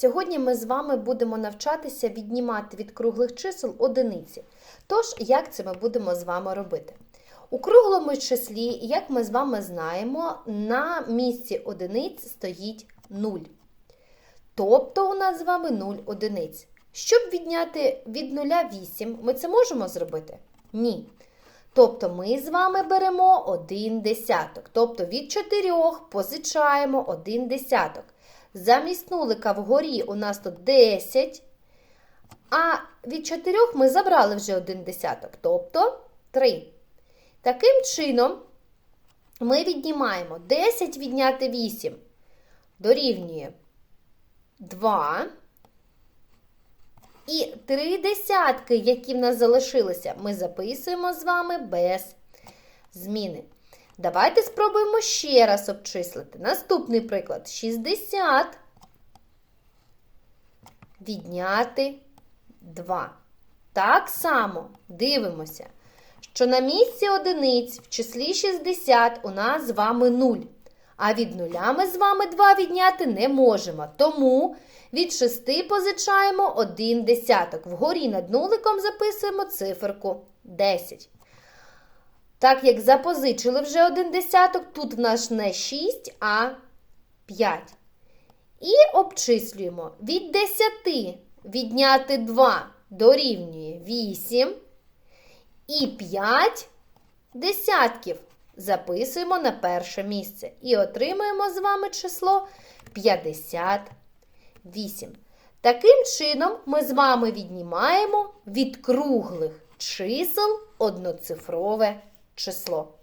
Сьогодні ми з вами будемо навчатися віднімати від круглих чисел одиниці. Тож, як це ми будемо з вами робити? У круглому числі, як ми з вами знаємо, на місці одиниць стоїть 0. Тобто у нас з вами 0 одиниць. Щоб відняти від 0 8, ми це можемо зробити? Ні. Тобто ми з вами беремо 1 десяток. Тобто від 4 позичаємо 1 десяток. Замість нулика вгорі у нас тут 10. А від 4 ми забрали вже 1 десяток, тобто 3. Таким чином, ми віднімаємо 10 відняти 8 дорівнює 2. І три десятки, які в нас залишилися, ми записуємо з вами без зміни. Давайте спробуємо ще раз обчислити. Наступний приклад: 60 відняти 2. Так само дивимося, що на місці одиниць в числі 60 у нас з вами 0. А від нуля ми з вами 2 відняти не можемо. Тому від 6 позичаємо 1 десяток. Вгорі над нуликом записуємо циферку 10. Так як запозичили вже один десяток, тут в нас не 6, а 5. І обчислюємо від 10 відняти 2 дорівнює 8. І 5 десятків записуємо на перше місце. І отримаємо з вами число 58. Таким чином, ми з вами віднімаємо від круглих чисел одноцифрове число.